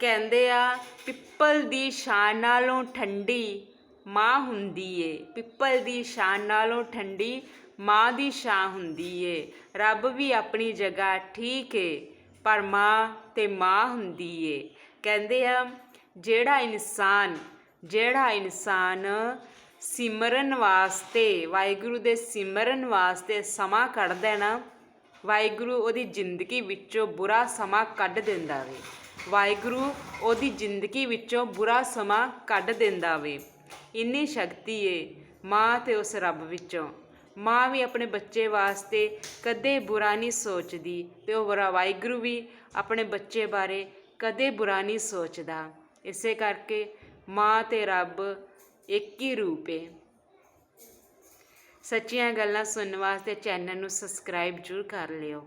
ਕਹਿੰਦੇ ਆ, ਪਿੱਪਲ ਦੀ ਛਾਂ ਨਾਲੋਂ ਠੰਡੀ ਮਾਂ ਹੁੰਦੀ ਏ। ਪਿੱਪਲ ਦੀ ਛਾਂ ਨਾਲੋਂ ਠੰਡੀ ਮਾਂ ਦੀ ਛਾਂ ਹੁੰਦੀ ਏ। ਰੱਬ ਵੀ ਆਪਣੀ ਜਗ੍ਹਾ ਠੀਕ ਏ, ਪਰ ਮਾਂ ਤੇ ਮਾਂ ਹੁੰਦੀ ਏ। ਕਹਿੰਦੇ ਆ, ਜਿਹੜਾ ਇਨਸਾਨ ਜਿਹੜਾ ਇਨਸਾਨ ਸਿਮਰਨ ਵਾਸਤੇ, ਵਾਹਿਗੁਰੂ ਦੇ ਸਿਮਰਨ ਵਾਸਤੇ ਸਮਾਂ ਕੱਢਦਾ ਨਾ, ਵਾਹਿਗੁਰੂ ਉਹਦੀ ਜ਼ਿੰਦਗੀ ਵਿੱਚੋਂ ਬੁਰਾ ਸਮਾਂ ਕੱਢ ਦਿੰਦਾ ਵੇ। ਵਾਹਿਗੁਰੂ ਉਹਦੀ ਜ਼ਿੰਦਗੀ ਵਿੱਚੋਂ ਬੁਰਾ ਸਮਾਂ ਕੱਢ ਦਿੰਦਾ ਵੇ। ਇੰਨੀ ਸ਼ਕਤੀ ਏ ਮਾਂ ਤੇ ਉਸ ਰੱਬ ਵਿੱਚੋਂ। ਮਾਂ ਵੀ ਆਪਣੇ ਬੱਚੇ ਵਾਸਤੇ ਕਦੇ ਬੁਰਾ ਨਹੀਂ ਸੋਚਦੀ ਤੇ ਉਹ ਵਾਹਿਗੁਰੂ ਵੀ ਆਪਣੇ ਬੱਚੇ ਬਾਰੇ ਕਦੇ ਬੁਰਾ ਨਹੀਂ ਸੋਚਦਾ। ਇਸੇ ਕਰਕੇ ਮਾਂ ਤੇ ਰੱਬ ਇੱਕ ਹੀ ਰੂਪ ਏ। ਸੱਚੀਆਂ ਗੱਲਾਂ ਸੁਣਨ ਵਾਸਤੇ ਚੈਨਲ ਨੂੰ ਸਬਸਕ੍ਰਾਈਬ ਜ਼ਰੂਰ ਕਰ ਲਿਓ।